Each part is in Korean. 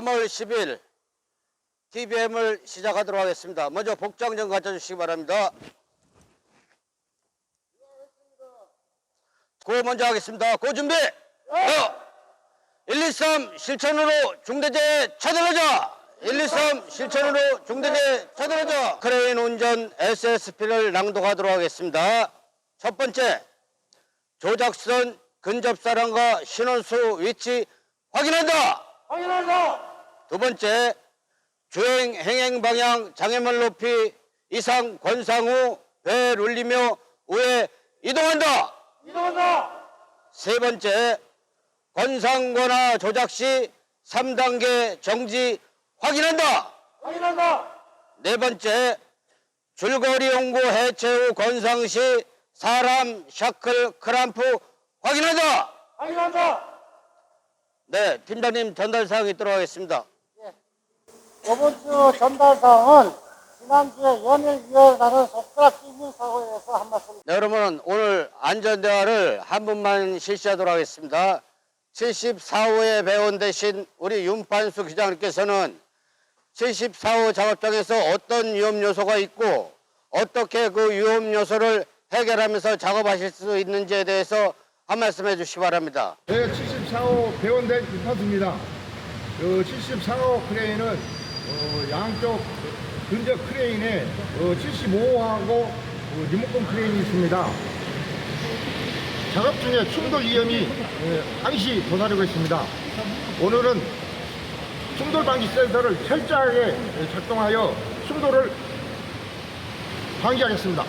5월 10일 TBM을 시작하도록 하겠습니다. 먼저 복장 좀 갖춰주시기 바랍니다. 고 먼저 하겠습니다. 고 준비! 어! 1, 2, 3 실천으로 중대재해 차단하자! 1, 2, 3 실천으로 중대재해 차단하자! 크레인 운전 SSP를 낭독하도록 하겠습니다. 첫 번째, 조작선 근접사랑과 신원수 위치 확인한다! 확인한다. 두 번째, 주행 행행 방향 장애물 높이 이상 권상 후배 룰리며 우회 이동한다. 이동한다. 세 번째, 권상권화 조작 시 3단계 정지 확인한다. 확인한다. 네 번째, 줄거리 홍보 해체 후 권상 시 사람 샤클 크람프 확인한다. 확인한다. 네, 팀장님 전달 사항 있도록 하겠습니다. 이번 주 전달사항은 지난주에 연일 이어가는 속도락 끼는 사고에 대해서 한 말씀. 네, 그러면 오늘 안전대화를 한 분만 실시하도록 하겠습니다. 74호의 배원 대신 우리 윤판수 기장님께서는 74호 작업장에서 어떤 위험 요소가 있고 어떻게 그 위험 요소를 해결하면서 작업하실 수 있는지에 대해서 한 말씀 해주시기 바랍니다. 네, 74호 배원된 김판수입니다. 그 74호 크레인은 어, 양쪽 근접 크레인에 어, 75호하고 어, 리모컨 크레인이 있습니다. 작업 중에 충돌 위험이 예, 항시 도사리고 있습니다. 오늘은 충돌 방지 센서를 철저하게 예, 작동하여 충돌을 방지하겠습니다.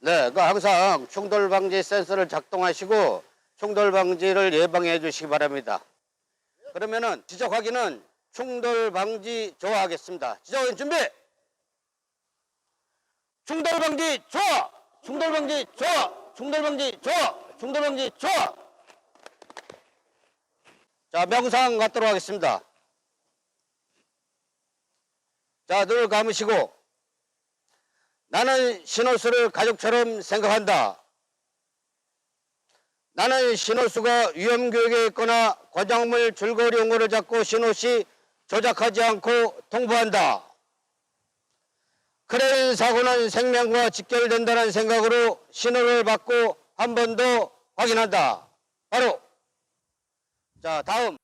네, 그 항상 충돌 방지 센서를 작동하시고 충돌 방지를 예방해 주시기 바랍니다. 그러면은 지적 확인은 충돌 방지 조화하겠습니다. 지적 확인 준비. 충돌 방지 조화. 충돌 방지 조화. 충돌 방지 조화. 충돌 방지 조화. 자, 명상 갖도록 하겠습니다. 자, 눈을 감으시고 나는 신호수를 가족처럼 생각한다. 나는 신호수가 위험교육에 있거나 과정물 줄거리 용어를 잡고 신호시 조작하지 않고 통보한다. 크레인 사고는 생명과 직결된다는 생각으로 신호를 받고 한 번 더 확인한다. 바로 자 다음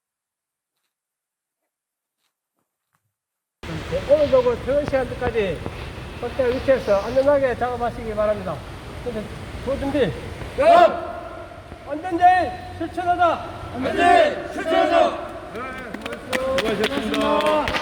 오늘도 퇴근 시간까지 확대 위치에서 안전하게 작업하시기 바랍니다. 조준비. 안전제일 실천하자. 안전제일 실천하자. 수고하셨습니다.